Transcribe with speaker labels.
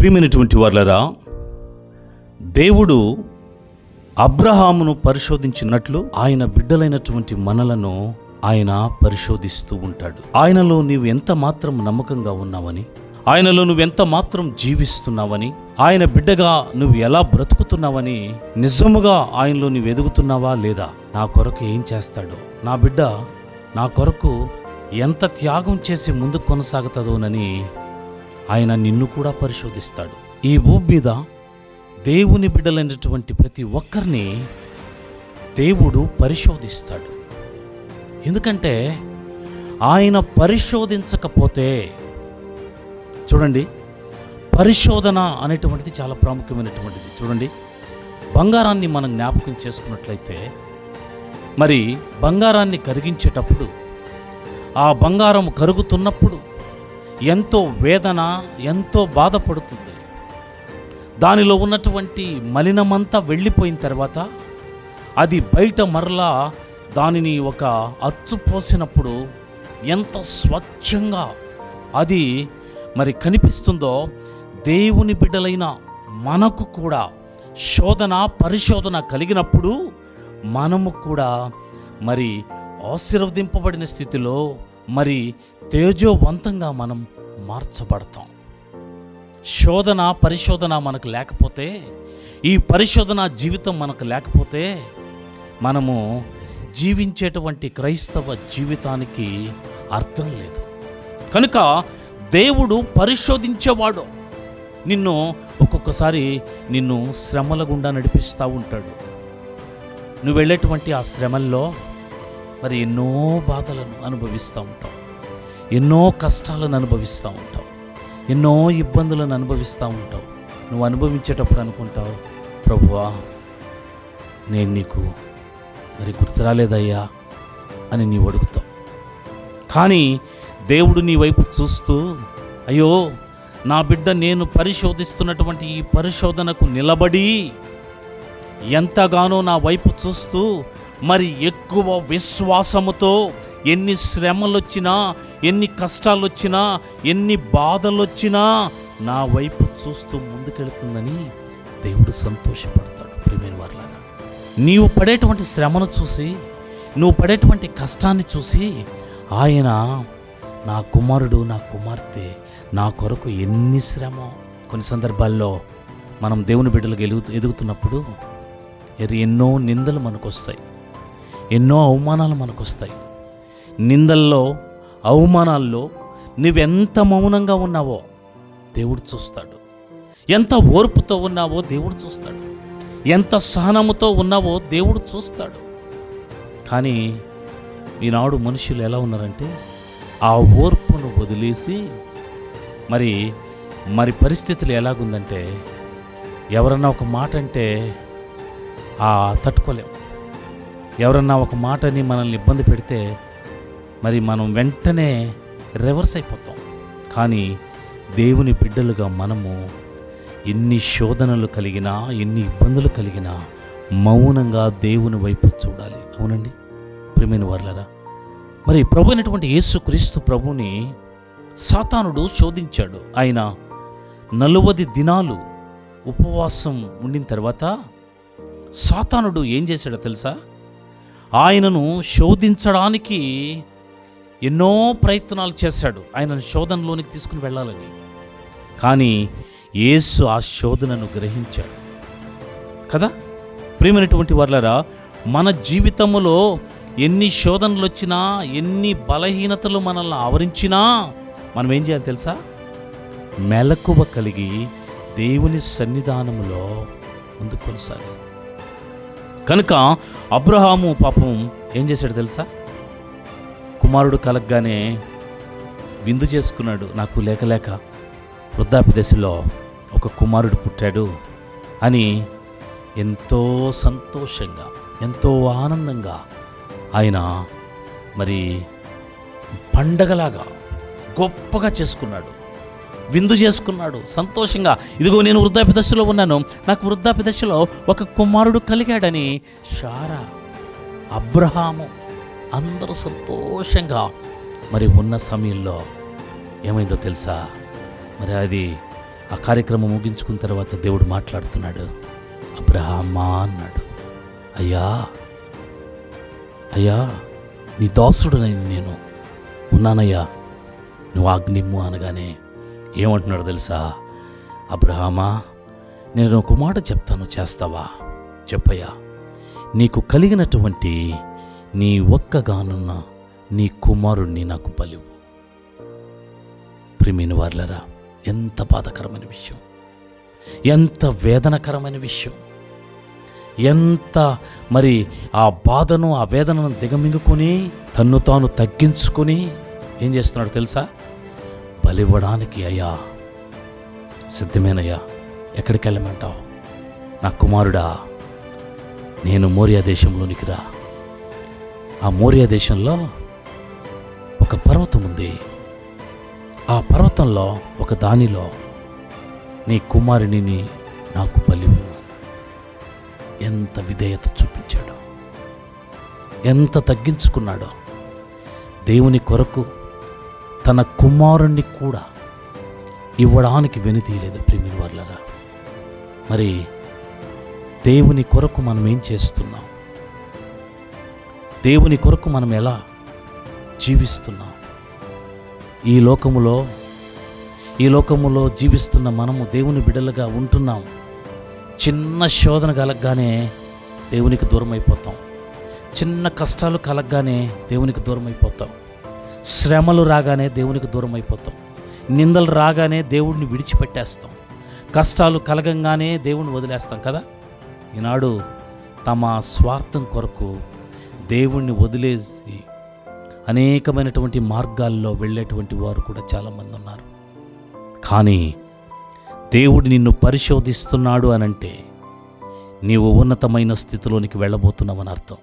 Speaker 1: ప్రియమైనటువంటి వాళ్ళరా దేవుడు అబ్రహామును పరిశోధించినట్లు ఆయన బిడ్డలైనటువంటి మనలను ఆయన పరిశోధిస్తూ ఉంటాడు. ఆయనలో నీవు ఎంత మాత్రం నమ్మకంగా ఉన్నావని ఆయనలో నువ్వు ఎంత మాత్రం జీవిస్తున్నావని ఆయన బిడ్డగా నువ్వు ఎలా బ్రతుకుతున్నావని నిజముగా ఆయనలో నువ్వు ఎదుగుతున్నావా లేదా నా కొరకు ఏం చేస్తాడో నా బిడ్డ నా కొరకు ఎంత త్యాగం చేసి ముందుకు కొనసాగుతుందోనని ఆయన నిన్ను కూడా పరిశోధిస్తాడు. ఈ భూమి మీద దేవుని బిడ్డలైనటువంటి ప్రతి ఒక్కరిని దేవుడు పరిశోధిస్తాడు. ఎందుకంటే ఆయన పరిశోధించకపోతే చూడండి పరిశోధన అనేటువంటిది చాలా ప్రాముఖ్యమైనటువంటిది. చూడండి బంగారాన్ని మనం జ్ఞాపకం చేసుకున్నట్లయితే మరి బంగారాన్ని కరిగించేటప్పుడు ఆ బంగారం కరుగుతున్నప్పుడు ఎంతో వేదన ఎంతో బాధపడుతుంది. దానిలో ఉన్నటువంటి మలినమంతా వెళ్ళిపోయిన తర్వాత అది బయట మరలా దానిని ఒక అచ్చు పోసినప్పుడు ఎంత స్వచ్ఛంగా అది మరి కనిపిస్తుందో దేవుని బిడ్డలైన మనకు కూడా శోధన పరిశోధన కలిగినప్పుడు మనము కూడా మరి ఆశీర్వదింపబడిన స్థితిలో మరి తేజోవంతంగా మనం మార్చబడతాం. శోధన పరిశోధన మనకు లేకపోతే ఈ పరిశోధన జీవితం మనకు లేకపోతే మనము జీవించేటువంటి క్రైస్తవ జీవితానికి అర్థం లేదు. కనుక దేవుడు పరిశోధించేవాడు. నిన్ను ఒక్కొక్కసారి నిన్ను శ్రమల గుండా నడిపిస్తూ ఉంటాడు. నువ్వు వెళ్ళేటువంటి ఆ శ్రమల్లో మరి ఎన్నో బాధలను అనుభవిస్తూ ఉంటావు ఎన్నో కష్టాలను అనుభవిస్తూ ఉంటావు ఎన్నో ఇబ్బందులను అనుభవిస్తూ ఉంటావు నువ్వు అనుభవించేటప్పుడు అనుకుంటావు ప్రభువా నేను నీకు మరి గుర్తు రాలేదయ్యా అని నీవు అడుగుతావు. కానీ దేవుడు నీ వైపు చూస్తూ అయ్యో నా బిడ్డ నేను పరిశోధిస్తున్నటువంటి ఈ పరిశోధనకు నిలబడి ఎంతగానో నా వైపు చూస్తూ మరి ఎక్కువ విశ్వాసముతో ఎన్ని శ్రమలు వచ్చినా ఎన్ని కష్టాలు వచ్చినా ఎన్ని బాధలు వచ్చినా నా వైపు చూస్తూ ముందుకెళ్తుందని దేవుడు సంతోషపడతాడు. ప్రేమైన వారులారా నీవు పడేటువంటి శ్రమను చూసి నువ్వు పడేటువంటి కష్టాన్ని చూసి ఆయన నా కుమారుడు నా కుమార్తె నా కొరకు ఎన్ని శ్రమ. కొన్ని సందర్భాల్లో మనం దేవుని బిడ్డలకు ఎలుగు ఎదుగుతున్నప్పుడు ఎన్నో నిందలు మనకు వస్తాయి ఎన్నో అవమానాలు మనకు వస్తాయి నిందల్లో అవమానాల్లో నువ్వెంత మౌనంగా ఉన్నావో దేవుడు చూస్తాడు. ఎంత ఓర్పుతో ఉన్నావో దేవుడు చూస్తాడు. ఎంత సహనముతో ఉన్నావో దేవుడు చూస్తాడు. కానీ ఈనాడు మనుషులు ఎలా ఉన్నారంటే ఆ ఓర్పును వదిలేసి మరి మరి పరిస్థితులు ఎలాగుందంటే ఎవరన్నా ఒక మాట అంటే ఆ తట్టుకోలేం. ఎవరన్నా ఒక మాటని మనల్ని ఇబ్బంది పెడితే మరి మనం వెంటనే రివర్స్ అయిపోతాం. కానీ దేవుని బిడ్డలుగా మనము ఎన్ని శోధనలు కలిగినా ఎన్ని ఇబ్బందులు కలిగినా మౌనంగా దేవుని వైపు చూడాలి. అవునండి? ప్రేమైన వర్లరా మరి ప్రభు అయినటువంటి యేసు క్రీస్తు ప్రభుని సాతానుడు శోధించాడు. ఆయన నలువది దినాలు ఉపవాసం ఉండిన తర్వాత సాతానుడు ఏం చేశాడో తెలుసా? ఆయనను శోధించడానికి ఎన్నో ప్రయత్నాలు చేశాడు. ఆయనను శోధనలోనికి తీసుకుని వెళ్ళాలని. కానీ యేసు ఆ శోధనను గ్రహించాడు. కదా? ప్రియమైనటువంటి వర్లరా మన జీవితంలో ఎన్ని శోధనలు వచ్చినా ఎన్ని బలహీనతలు మనల్ని ఆవరించినా మనం ఏం చేయాలి తెలుసా? మెలకువ కలిగి దేవుని సన్నిధానములో ముందు కొనసాగాలి. కనుక అబ్రహాము పాపం ఏం చేశాడు తెలుసా? కుమారుడు కలగ్గానే విందు చేసుకున్నాడు. నాకు లేక లేక వృద్ధాప్య దశలో ఒక కుమారుడు పుట్టాడు అని ఎంతో సంతోషంగా ఎంతో ఆనందంగా ఆయన మరి పండగలాగా గొప్పగా చేసుకున్నాడు. విందు చేసుకున్నాడు సంతోషంగా. ఇదిగో నేను వృద్ధాప్య దశలో ఉన్నాను. నాకు వృద్ధాప్య దశలో ఒక కుమారుడు కలిగాడని షారా అబ్రహాము అందరూ సంతోషంగా. మరి ఉన్న సమయంలో ఏమైందో తెలుసా? మరి అది ఆ కార్యక్రమం ముగించుకున్న తర్వాత దేవుడు మాట్లాడుతున్నాడు. అబ్రహామా అన్నాడు. అయ్యా అయ్యా నీ దాసుడు నేను. ఉన్నానయ్యా నువ్వు ఆజ్ఞిమ్ము అనగానే ఏమంటున్నాడు తెలుసా? అబ్రహామా నేను ఒక మాట చెప్తాను చేస్తావా? చెప్పయ్యా నీకు కలిగినటువంటి నీ ఒక్కగానున్న నీ కుమారుణ్ణి నాకు బలివు. ప్రిమిని వార్లరా ఎంత బాధకరమైన విషయం ఎంత వేదనకరమైన విషయం ఎంత మరి ఆ బాధను ఆ వేదనను దిగమింగుకొని తన్ను తాను తగ్గించుకొని ఏం చేస్తున్నాడు తెలుసా? బలివ్వడానికి అయ్యా. సిద్ధమేనయ్యా. ఎక్కడికి వెళ్ళమంటావు? నా కుమారుడా నేను మోరియా దేశంలోనికి రా. ఆ మోరియా దేశంలో ఒక పర్వతం ఉంది. ఆ పర్వతంలో ఒక దానిలో నీ కుమారునిని నాకు బలివు ఎంత విధేయత చూపించాడో. ఎంత తగ్గించుకున్నాడో. దేవుని కొరకు తన కుమారుణ్ణి కూడా ఇవ్వడానికి వెనుతీయలేదు ప్రేమిని వర్లరా. మరి దేవుని కొరకు మనం ఏం చేస్తున్నాం? దేవుని కొరకు మనం ఎలా జీవిస్తున్నాం? ఈ లోకములో ఈ లోకములో జీవిస్తున్న మనము దేవుని బిడ్డలుగా ఉంటున్నాం. చిన్న శోధన కలగగానే దేవునికి దూరం అయిపోతాం చిన్న కష్టాలు కలగగానే దేవునికి దూరం అయిపోతాం శ్రమలు రాగానే దేవునికి దూరం అయిపోతాం. నిందలు రాగానే దేవుడిని విడిచిపెట్టేస్తాం. కష్టాలు కలగంగానే దేవుణ్ణి వదిలేస్తాం కదా? ఈనాడు తమ స్వార్థం కొరకు దేవుణ్ణి వదిలేసి అనేకమైనటువంటి మార్గాల్లో వెళ్ళేటువంటి వారు కూడా చాలామంది ఉన్నారు. కానీ దేవుడు నిన్ను పరిశోధిస్తున్నాడు అనంటే నీవు ఉన్నతమైన స్థితిలోనికి వెళ్ళబోతున్నావని అర్థం.